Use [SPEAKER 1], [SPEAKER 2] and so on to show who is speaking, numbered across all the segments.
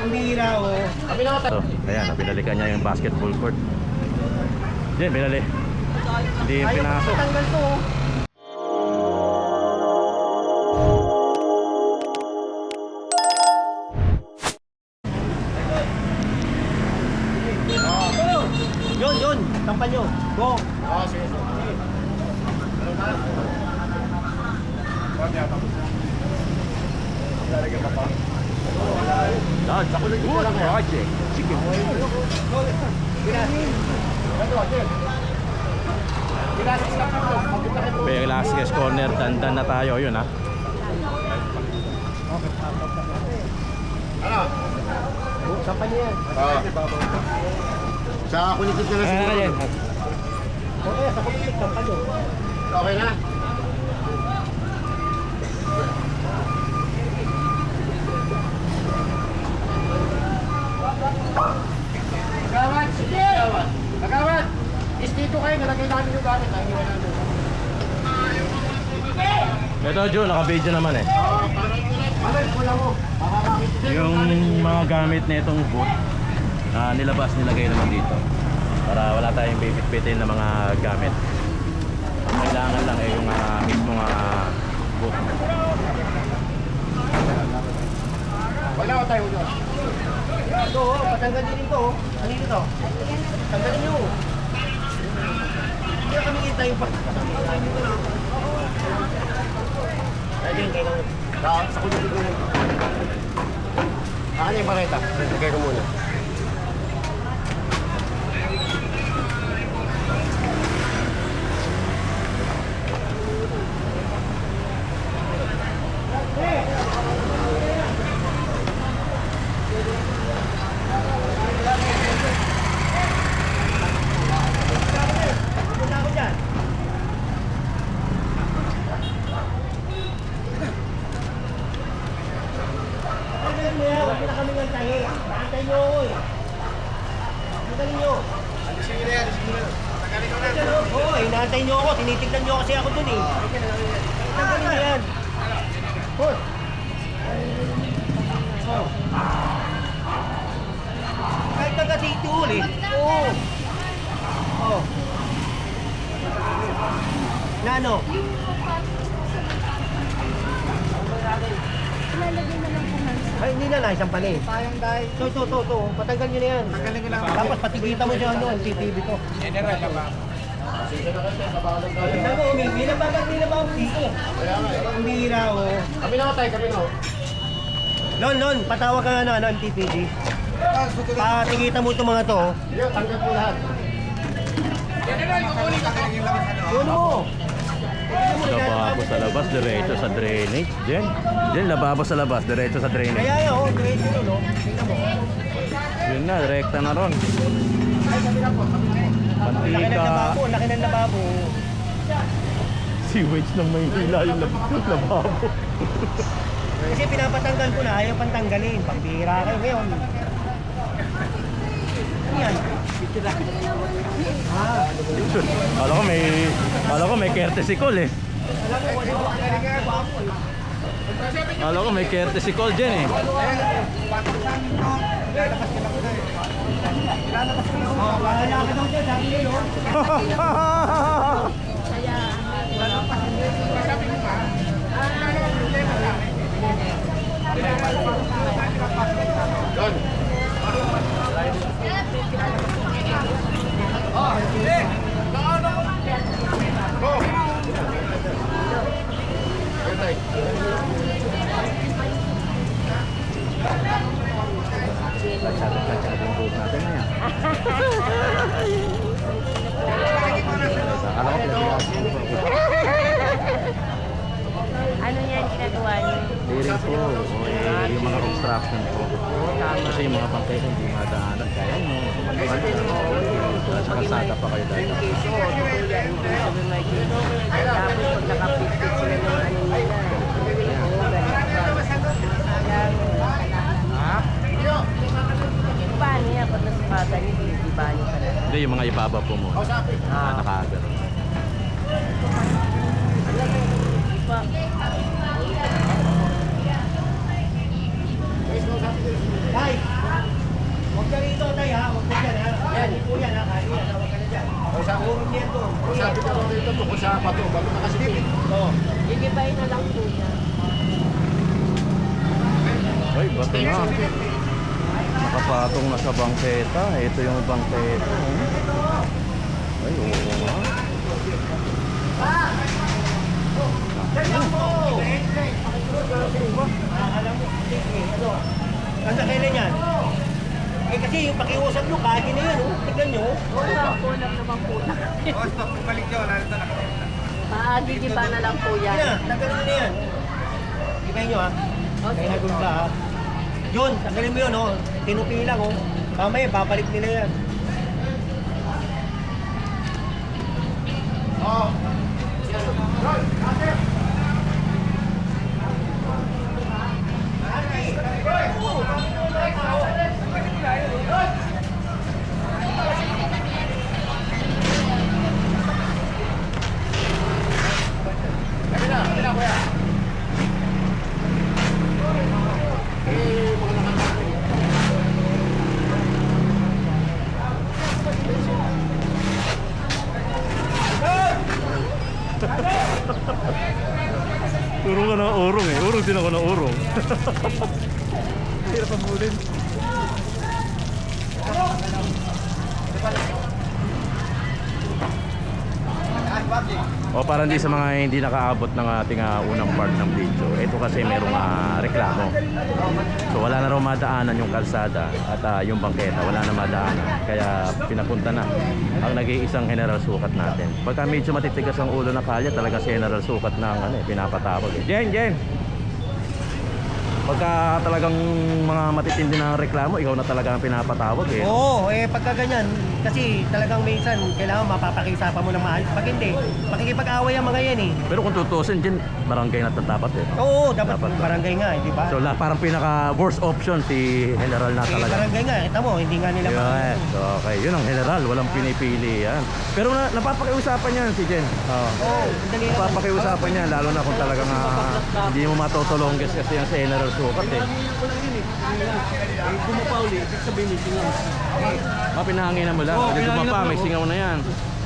[SPEAKER 1] Ang bihira, oh.
[SPEAKER 2] So, ayan, pinalikan niya yung basketball court. Diyan, pinali. Hindi yung pinasok.
[SPEAKER 1] Tanggal to, oh. Yun, yun. Tampan nyo. Go.
[SPEAKER 2] Dad, good project. Chicken. Velasquez corner, dandan na tayo yun ha.
[SPEAKER 1] Nyo yan.
[SPEAKER 3] Sa kulitit na lang
[SPEAKER 2] Ayan,
[SPEAKER 3] siguro.
[SPEAKER 2] ayan.
[SPEAKER 1] Okay, sa kumitik, tampan nyo.
[SPEAKER 3] Okay na? Dito kayo, nalagay namin yung gamit. Ang iwan namin.
[SPEAKER 2] Ito Joe, naka-video naman eh.
[SPEAKER 3] Ano.
[SPEAKER 2] Yung mga gamit na itong boot, na nilabas, nilagay naman dito. Para wala tayong bibit-bitin na mga gamit. Ang kailangan lang eh yung uh, mismo uh, boot.
[SPEAKER 3] Wala ko tayo doon.
[SPEAKER 1] Ito, oh. Patanggal din ito, oh. Ano ito? Tanggalin nyo. Hindi na kami kita yung pa. Ayun, kayo lang.
[SPEAKER 3] Sa, na lang. Akin yung bareta. Lagay ko muna.
[SPEAKER 1] Mo yan. Huwag na kami ng nyo ako eh. Tanggalin nyo. Tanggalin nyo. Oo, inaantay nyo ako. Tinitignan nyo kasi ako dun eh. Tanggalin nyo yan. Hoy. Oh. Kahit taga-titul eh. Oo. Oh. Na ano? Ay, hindi na na, isang pala eh.
[SPEAKER 3] Tayong dahil.
[SPEAKER 1] Ito, ito, ito, ito. Patanggal nyo na yan.
[SPEAKER 3] Tanggalin ko lang.
[SPEAKER 1] Tapos patikita mo siya ano, ang CCTV to.
[SPEAKER 3] General na ba?
[SPEAKER 1] Tignan mo, may may nabagat nila ba ako dito? Ang bihira, oh.
[SPEAKER 3] Kami na tayo, kami na.
[SPEAKER 1] Lon, Lon, patawag ka nga na, ano, MTPG. Patikita mo itong mga to, oh.
[SPEAKER 3] Tanggal po lahat.
[SPEAKER 1] Yun mo.
[SPEAKER 2] Lababo sa labas, diretso sa drainage. Diyan. Diyan, lababo sa labas, diretso sa drainage.
[SPEAKER 1] Kaya yun, oh, diretso nun, oh. Tingnan mo.
[SPEAKER 2] Yun na, direkta na ron.
[SPEAKER 1] Laki ng
[SPEAKER 2] Pantika.
[SPEAKER 1] lababo, laki ng lababo.
[SPEAKER 2] Sewage ng Maynila yung lab- yung lababo.
[SPEAKER 1] Kasi pinapatanggal ko na, ayaw pang tanggalin. Pambihira kayo ngayon. Ano yan?
[SPEAKER 2] Kala ko may, kala ko may courtesy call eh.
[SPEAKER 1] eh.
[SPEAKER 2] Kala ko may courtesy call dyan eh.
[SPEAKER 1] Oh, bahala ka daw dyan, sabi nyo, no?
[SPEAKER 3] Doon. Go! Ayun tayo.
[SPEAKER 2] Katsado yung boat natin na yan. Kala ko pinag-iwasan ko.
[SPEAKER 4] Ano yan ginagawa niyo?
[SPEAKER 2] Clearing po, o eh, yung mga construction po. Kasi yung mga bangkay hindi madaanan. Kaya nyo, nasa kalsada pa kayo dahil.
[SPEAKER 4] Tapos pag nakapit-pit sila ng ano nila. Oo, ganun. Paano yan? Tay! Huwag ka rito, Tay, ha? Huwag
[SPEAKER 2] ka dyan, ha? Yan, po yan, ha? Kaya
[SPEAKER 4] yan, huwag ka na dyan.
[SPEAKER 2] O sa uro niya ito. O sabi ko rito, tungkol sa bato. Bato na
[SPEAKER 3] kasi dito. Eh.
[SPEAKER 1] Oo.
[SPEAKER 4] Gigibayin na lang po yan.
[SPEAKER 2] Ay, bato na. Nakapatong na sa bangketa. Ito yung bangketa. Eh. Ay, oo nga. Ah! Diyan lang po! Alam mo, ano?
[SPEAKER 1] Ang kailan yan? Eh kasi yung pakiusap nyo, kagi na yun, oh. Tignan nyo.
[SPEAKER 4] Kulang naman po na. Maagigiba na lang po
[SPEAKER 1] Yan
[SPEAKER 4] yan.
[SPEAKER 1] na, tanggalin mo na yan. Tignan nyo ha. Kaya nagulda ha. Yun, tanggalin mo yun, oh. Tinupi lang, oh. Mamaya, babalik nila yan.
[SPEAKER 2] Urong ka ng urong eh. Urong din ako ng urong. Hirap ang bulin. O para hindi sa mga hindi nakaabot ng ating ah, unang part ng video. Ito kasi merong ah, reklamo. So wala na raw madaanan yung kalsada at ah, yung bangketa wala na madaanan. Kaya pinapunta na ang nag-iisang general sukat natin. Pagka medyo matitigas ang ulo ng kalye, talaga general sukat ng ano, eh, pinapatawag. Eh. Jen, Jen! Pagka talagang mga matitindi na reklamo, ikaw na talaga ang pinapatawag eh.
[SPEAKER 1] Oo, eh pagka ganyan, kasi talagang minsan, kailangan mapapakiusapan mo ng maayos. Pag hindi, makikipag-away ang mga yan eh.
[SPEAKER 2] Pero kung tutusin, Jen, barangay na tatapat eh.
[SPEAKER 1] Oo, dapat,
[SPEAKER 2] Dapat ba?
[SPEAKER 1] barangay nga, eh, di ba?
[SPEAKER 2] So la, parang pinaka worst option si general na
[SPEAKER 1] eh,
[SPEAKER 2] talaga.
[SPEAKER 1] barangay nga, kita mo, hindi nga nila
[SPEAKER 2] Yes, okay. Yun ang general, walang pinipili yan. Pero na, napapakiusapan yan si Jen. Oo.
[SPEAKER 1] Oo, lang.
[SPEAKER 2] Napapakiusapan yan, lalo na kung talagang ah, hindi mo matotolongges kasi yan sa general sukat eh.
[SPEAKER 3] Bumapauli, ibig sabihin may singaw.
[SPEAKER 2] Mapinahanginan mo lang.
[SPEAKER 3] Oo,
[SPEAKER 2] Pwede
[SPEAKER 3] pinahanginan
[SPEAKER 2] pa,
[SPEAKER 3] mo.
[SPEAKER 2] may singaw na yan.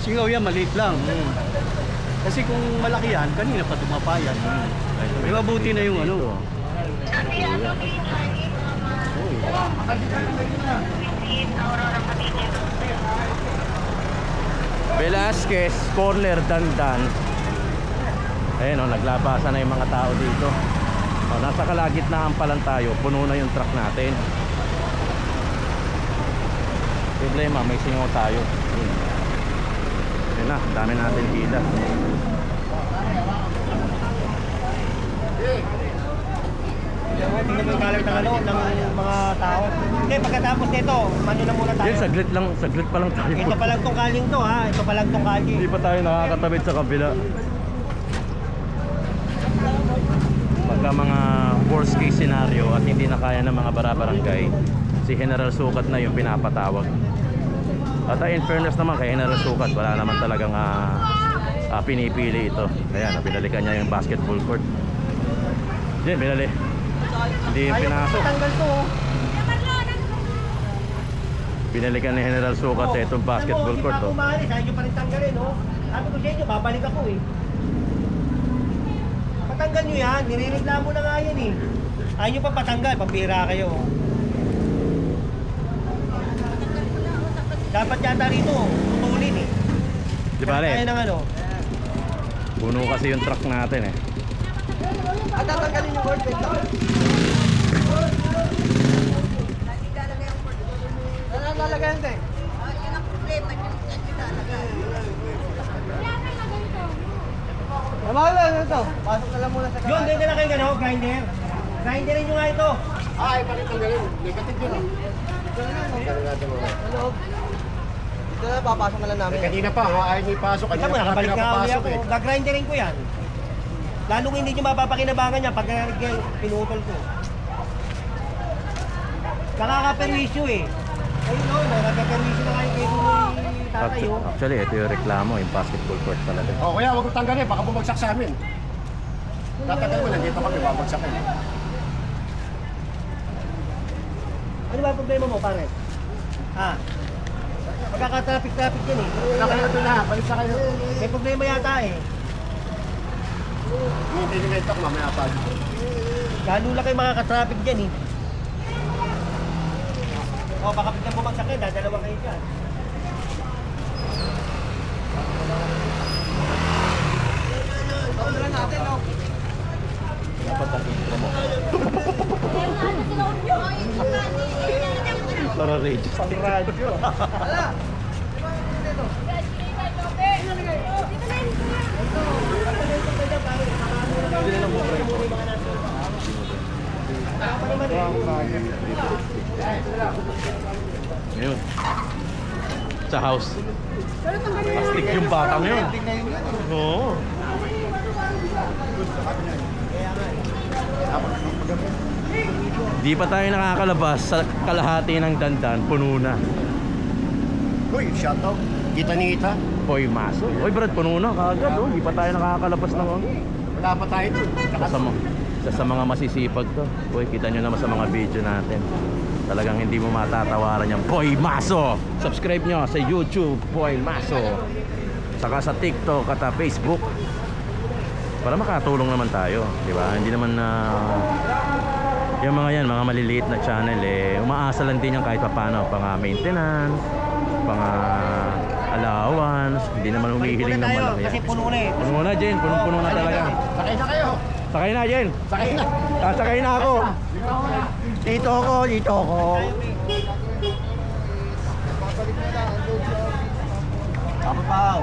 [SPEAKER 3] Singaw yan, maliit lang. Kasi kung malaki yan, kanina pa tumapa yan. May mabuti na yung ano.
[SPEAKER 2] Velasquez, corner, dandan. Ayun o, naglabasan na yung mga tao dito. O, nasa kalagitnaan pa lang tayo, puno na yung truck natin. Problema, may singaw tayo. Yun. Yun na, dami natin hila.
[SPEAKER 1] Tingnan mo yung kalag ng ano, ng mga tao. Hindi, pagkatapos nito, mano na muna tayo.
[SPEAKER 2] Yun, saglit lang, saglit pa lang tayo.
[SPEAKER 1] Ito pa lang tong kaling to ha, ito pa lang tong kali.
[SPEAKER 2] Hindi pa tayo nakakatabit sa kabila. Pagka mga worst case scenario at hindi na kaya ng mga barabarangay, si General Sukat na yung pinapatawag. At ah, in fairness naman kay General Sukat, wala naman talagang ah, ah, pinipili ito. Ayan, pinalikan niya yung basketball court. Diyan, pinali. Hindi yung pinasok.
[SPEAKER 1] oh.
[SPEAKER 2] Pinalikan ni General Sukat eh, itong basketball court. Oh.
[SPEAKER 1] ayaw pa rin tanggalin, oh. Sabi ko sa inyo, babalik ako eh. Patanggal nyo yan, nirireklamo na nga yan eh. Ayaw nyo pa patanggal, pambira kayo. Dapat yata rito, putulin eh.
[SPEAKER 2] Di ba,
[SPEAKER 1] Kaya
[SPEAKER 2] Le?
[SPEAKER 1] ng ano.
[SPEAKER 2] Puno kasi yung truck natin eh.
[SPEAKER 1] At tatanggalin yung word lang. Lalagyan din. Tama lang ito. Pasok na lang muna sa Yun, dito na kayo gano'n, grinder. Grinderin nyo nga ito.
[SPEAKER 3] Ay, bakit tanggalin? Negative yun ah.
[SPEAKER 1] Ano? Dito na, papasok na lang namin.
[SPEAKER 3] Eh, kanina pa, ha? Ayaw niyo ipasok.
[SPEAKER 1] Ito
[SPEAKER 3] Kanina
[SPEAKER 1] mo, nakabalik nga uli ako.
[SPEAKER 3] eh.
[SPEAKER 1] Gagrinderin ko yan. Lalong hindi nyo mapapakinabangan yan pag pinutol ko. Nakaka-perwisyo eh. Ayun o, nakaka-perwisyo na kayo kay tatay
[SPEAKER 2] Actu-
[SPEAKER 1] oh.
[SPEAKER 2] Actually, ito yung reklamo, yung basketball court talaga.
[SPEAKER 3] Oh, kaya huwag mo tanggalin, baka bumagsak sa amin. Tatagal mo, nandito kami, babagsakin.
[SPEAKER 1] Ano ba problema mo pare? Ha? Magkaka-traffic-traffic yan eh.
[SPEAKER 3] Wala kayo doon na, balik sa kayo.
[SPEAKER 1] May problema yata eh.
[SPEAKER 3] Hintay nyo nga ito, mamaya pa.
[SPEAKER 1] Lalo lang kayo makaka-traffic dyan eh. O, baka biglang bumagsak kayo, dadalawa kayo dyan.
[SPEAKER 2] Dapat ang intro mo. Para rage.
[SPEAKER 1] Pang radyo.
[SPEAKER 2] Ngayon. Sa house. Astig yung batang yun. Oo. Di pa tayo nakakalabas sa kalahati ng dandan, puno na.
[SPEAKER 3] Uy, shoutout. Kita ni Ita.
[SPEAKER 2] Hoy, maso. Hoy, Brad, puno na kagad. Oh. Di pa tayo nakakalabas ng.
[SPEAKER 3] Wala pa tayo
[SPEAKER 2] sa, mga, isa sa mga masisipag to. Hoy, kita nyo naman sa mga video natin. Talagang hindi mo matatawaran yung Boy Maso. Subscribe nyo sa YouTube, Boy Maso. Saka sa TikTok at Facebook. Para makatulong naman tayo, di ba? Hindi naman na yung mga yan, mga maliliit na channel eh, umaasa lang din yan kahit paano, pang ah, maintenance, pang allowance, hindi naman humihiling ng malaki.
[SPEAKER 1] kasi puno na eh.
[SPEAKER 2] Puno na, Jen. Punong-puno na talaga.
[SPEAKER 3] Sakay na kayo.
[SPEAKER 2] Sakay na, Jen.
[SPEAKER 3] Sakay na.
[SPEAKER 2] Sasakay na ako. Dito ako, dito
[SPEAKER 1] ako. Pa.